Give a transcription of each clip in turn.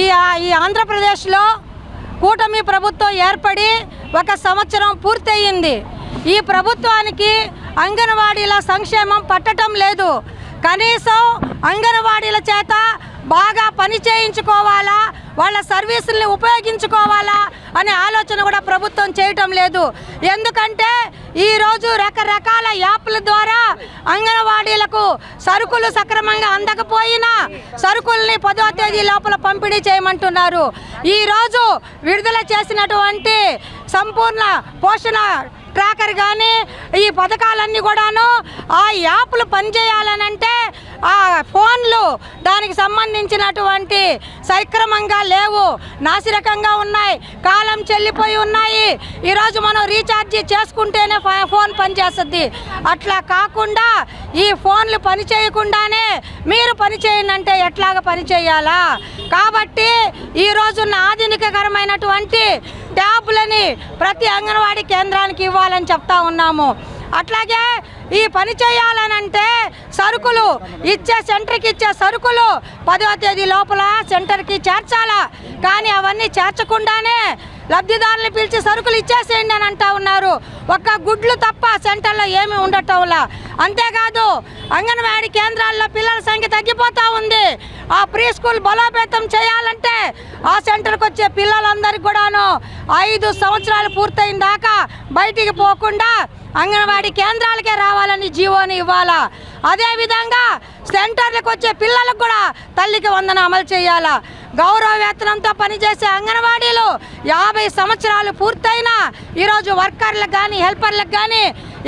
ఈ ఈ ఆంధ్రప్రదేశ్లో కూటమి ప్రభుత్వం ఏర్పడి ఒక సంవత్సరం పూర్తయింది. ఈ ప్రభుత్వానికి అంగన్వాడీల సంక్షేమం పట్టడం లేదు. కనీసం అంగన్వాడీల చేత బాగా పని చేయించుకోవాలా? వాళ్ళ సర్వీసుల్ని ఉపయోగించుకోవాలా? అనే ఆలోచన కూడా ప్రభుత్వం చేయటం లేదు. ఎందుకంటే ఈరోజు రకరకాల యాప్ల ద్వారా అంగన్వాడీలకు సరుకులు సక్రమంగా అందకపోయినా సరుకుల్ని పదో తేదీ లోపల పంపిణీ చేయమంటున్నారు. ఈరోజు విడుదల చేసినటువంటి సంపూర్ణ పోషణ ట్రాకర్ కానీ ఈ పథకాలన్నీ కూడాను ఆ యాప్లు పనిచేయాలనంటే ఆ ఫోన్లు దానికి సంబంధించినటువంటి సక్రమంగా లేవు. నాసిరకంగా ఉన్నాయి. కాలం చెల్లిపోయి ఉన్నాయి. ఈరోజు మనం రీఛార్జ్ చేసుకుంటేనే ఫోన్ పనిచేస్తుంది. అట్లా కాకుండా ఈ ఫోన్లు పని చేయకుండానే మీరు పని చేయండి అంటే ఎట్లాగ పని చేయాలా? కాబట్టి ఈ రోజున్న ఆధునికకరమైనటువంటి ట్యాబ్లని ప్రతి అంగన్వాడీ కేంద్రానికి ఇవ్వాలని చెప్తా ఉన్నాము. అట్లాగే ఈ పని చేయాలనంటే సరుకులు ఇచ్చే సెంటర్కి ఇచ్చే సరుకులు పదో తేదీ లోపల సెంటర్కి చేర్చాలా? కానీ అవన్నీ చేర్చకుండానే లబ్ధిదారులు పిలిచి సరుకులు ఇచ్చేసేయండి అని అంటా ఉన్నారు. ఒక్క గుడ్లు తప్ప సెంటర్లో ఏమి ఉండటంలా? అంతేకాదు అంగన్వాడీ కేంద్రాల్లో పిల్లల సంఖ్య తగ్గిపోతూ ఉంది. ఆ ప్రీ స్కూల్ బలోపేతం చేయాలంటే ఆ సెంటర్కి వచ్చే పిల్లలందరికీ కూడాను ఐదు సంవత్సరాలు పూర్తయిన దాకా బయటికి పోకుండా అంగన్వాడీ కేంద్రాలకే రావాలని జీవోని ఇవ్వాలా? అదేవిధంగా సెంటర్లకు వచ్చే పిల్లలకు కూడా తల్లికి వందన అమలు చేయాలా? గౌరవ వేతనంతో పనిచేసే అంగన్వాడీలు యాభై సంవత్సరాలు పూర్తయినా ఈరోజు వర్కర్లకు కానీ హెల్పర్లకు కానీ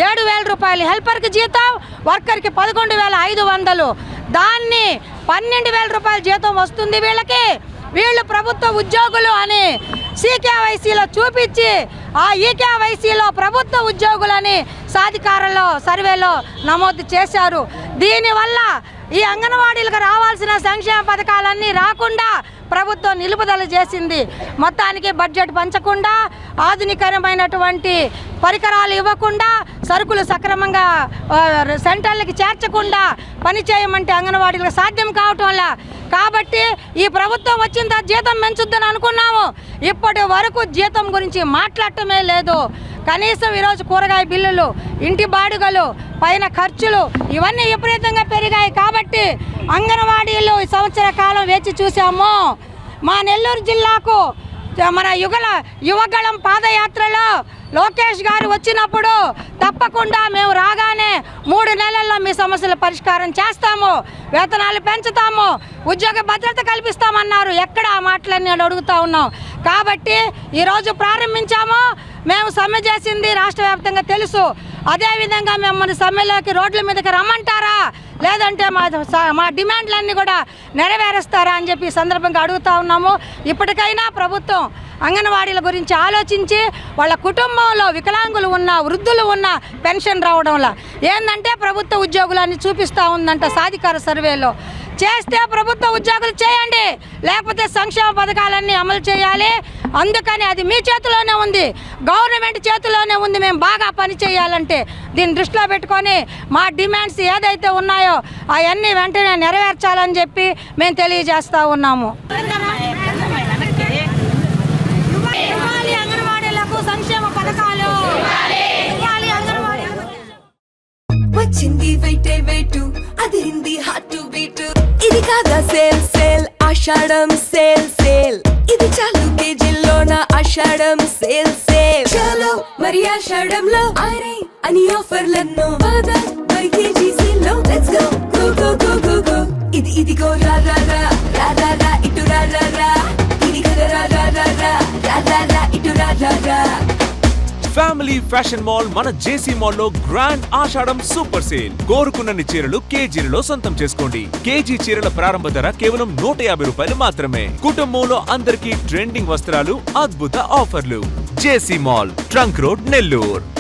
ఏడు వేల రూపాయలు. హెల్పర్కి జీతం వర్కర్కి పదకొండు వేల ఐదు వందలు. దాన్ని పన్నెండు వేల రూపాయల జీతం వస్తుంది వీళ్ళకి. వీళ్ళు ప్రభుత్వ ఉద్యోగులు అని సీకేవైసీలో చూపించి ఆ ఈకేవైసీలో ప్రభుత్వ ఉద్యోగులని సాధికారంలో సర్వేలో నమోదు చేశారు. దీనివల్ల ఈ అంగన్వాడీలకు రావాల్సిన సంక్షేమ పథకాలన్నీ రాకుండా ప్రభుత్వం నిలుపుదల చేసింది. మొత్తానికి బడ్జెట్ పంచకుండా ఆధునికరమైనటువంటి పరికరాలు ఇవ్వకుండా సరుకులు సక్రమంగా సెంటర్లకి చేర్చకుండా పని చేయమంటే అంగన్వాడీలకు సాధ్యం కావటం వల్ల కాబట్టి ఈ ప్రభుత్వం వచ్చిన తర్వాత జీతం పెంచుద్దని అనుకున్నాము. ఇప్పటి వరకు జీతం గురించి మాట్లాడటమే లేదు. కనీసం ఈరోజు కూరగాయ బిల్లులు ఇంటి బాడుగలు పైన ఖర్చులు ఇవన్నీ విపరీతంగా పెరిగాయి కాబట్టి అంగన్వాడీలు ఈ సంవత్సర కాలం వేచి చూసాము మా నెల్లూరు జిల్లాకు మన యుగల యువగళం పాదయాత్రలో లోకేష్ గారు వచ్చినప్పుడు తప్పకుండా మేము రాగానే మూడు నెలల్లో మీ సమస్యల పరిష్కారం చేస్తాము వేతనాలు పెంచుతాము ఉద్యోగ భద్రత కల్పిస్తామన్నారు. ఎక్కడ ఆ మాటలన్నీ అడుగుతా ఉన్నాం. కాబట్టి ఈరోజు ప్రారంభించాము. మేము సమ్మె చేసింది రాష్ట్ర వ్యాప్తంగా తెలుసు. అదేవిధంగా మిమ్మల్ని సమ్మెలోకి రోడ్ల మీదకి రమ్మంటారా? లేదంటే మా మా డిమాండ్లన్నీ కూడా నెరవేరుస్తారా అని చెప్పి ఈ సందర్భంగా అడుగుతా ఉన్నాము. ఇప్పటికైనా ప్రభుత్వం అంగన్వాడీల గురించి ఆలోచించి వాళ్ళ కుటుంబంలో వికలాంగులు ఉన్న వృద్ధులు ఉన్న పెన్షన్ రావడంలా ఏంటంటే ప్రభుత్వ ఉద్యోగులని చూపిస్తూ ఉందంట సాధికార సర్వేలో. చేస్తే ప్రభుత్వ ఉద్యోగులు చేయండి లేకపోతే సంక్షేమ పథకాలన్నీ అమలు చేయాలి. అందుకని అది మీ చేతిలోనే ఉంది. గవర్నమెంట్ చేతిలోనే ఉంది. మేము బాగా పని చేయాలంటే దీన్ని దృష్టిలో పెట్టుకొని మా డిమాండ్స్ ఏదైతే ఉన్నాయో అవన్నీ వెంటనే నెరవేర్చాలని చెప్పి మేము తెలియజేస్తూ ఉన్నాము. సంక్షేమ పథకాలు వచ్చింది వెయిటే వెయిటు అది హిందీ హార్ట్ టు బీట్ ఇది కాదా sale sale Ashadham sale sale. ఇది చాలు కేజీల్లోన ఆషాఢం సేల్ సేల్ చలో మరి ఆషాఢంలో ఆరే అని ఆఫర్లన్నో. పద మరి కేజీ సేల్లో let's go go go go go go ఇది ఇది గో రా రా రా. రా రా రా ఇటు రా రా రా. ఇది కదా రా రా రా. రా రా రా. ఫ్యామిలీ ఫ్యాషన్ మాల్ మన జేసీ మాల్లో గ్రాండ్ ఆషాఢం సూపర్ సేల్. కోరుకున్నన్ని చీరలు కేజీలలో సొంతం చేసుకోండి. కేజీ చీరల ప్రారంభ ధర కేవలం నూట యాభై రూపాయలు మాత్రమే. కుటుంబంలో అందరికీ ట్రెండింగ్ వస్త్రాలు అద్భుత ఆఫర్లు. JC mall trunk road Nellore.